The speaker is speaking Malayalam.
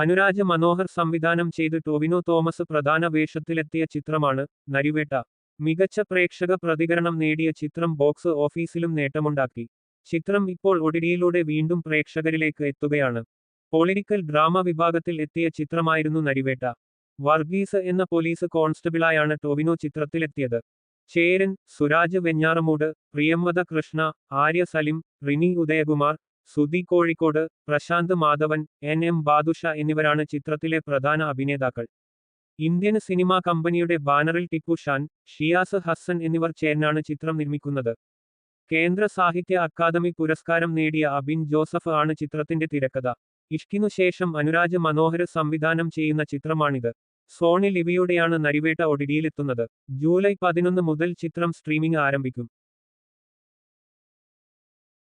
അനുരാജ മനോഹർ സംവിധാനം ചെയ്ത് ടോവിനോ തോമസ് പ്രധാന വേഷത്തിലെത്തിയ ചിത്രമാണ് നരിവേട്ട. മികച്ച പ്രേക്ഷക പ്രതികരണം നേടിയ ചിത്രം ബോക്സ് ഓഫീസിലും നേട്ടമുണ്ടാക്കി. ചിത്രം ഇപ്പോൾ ഒടിടിയിലൂടെ വീണ്ടും പ്രേക്ഷകരിലേക്ക് എത്തുകയാണ്. പൊളിറ്റിക്കൽ ഡ്രാമ വിഭാഗത്തിൽ എത്തിയ ചിത്രമായിരുന്നു നരിവേട്ട. വർഗീസ് എന്ന പോലീസ് കോൺസ്റ്റബിളായാണ് ടോവിനോ ചിത്രത്തിലെത്തിയത്. ചേരൻ സുരാജ് വെഞ്ഞാറമൂട് പ്രിയംവത കൃഷ്ണ ആര്യ സലിം റിനി ഉദയകുമാർ സുധി കോഴിക്കോട് പ്രശാന്ത് മാധവൻ എൻ എം ബാദുഷ എന്നിവരാണ് ചിത്രത്തിലെ പ്രധാന അഭിനേതാക്കൾ. ഇന്ത്യൻ സിനിമാ കമ്പനിയുടെ ബാനറിൽ ടിപ്പു ഷാൻ ഷിയാസ് ഹസ്സൻ എന്നിവർ ചേർന്നാണ് ചിത്രം നിർമ്മിക്കുന്നത്. കേന്ദ്ര സാഹിത്യ അക്കാദമി പുരസ്കാരം നേടിയ അബിൻ ജോസഫ് ആണ് ചിത്രത്തിന്റെ തിരക്കഥ. ഇഷ്കിനു ശേഷം അനുരാജ് മനോഹർ സംവിധാനം ചെയ്യുന്ന ചിത്രമാണിത്. സോണി ലിവിയുടെയാണ് നരിവേട്ട ഒടിടിയിലെത്തുന്നത്. ജൂലൈ പതിനൊന്ന് മുതൽ ചിത്രം സ്ട്രീമിംഗ് ആരംഭിക്കും.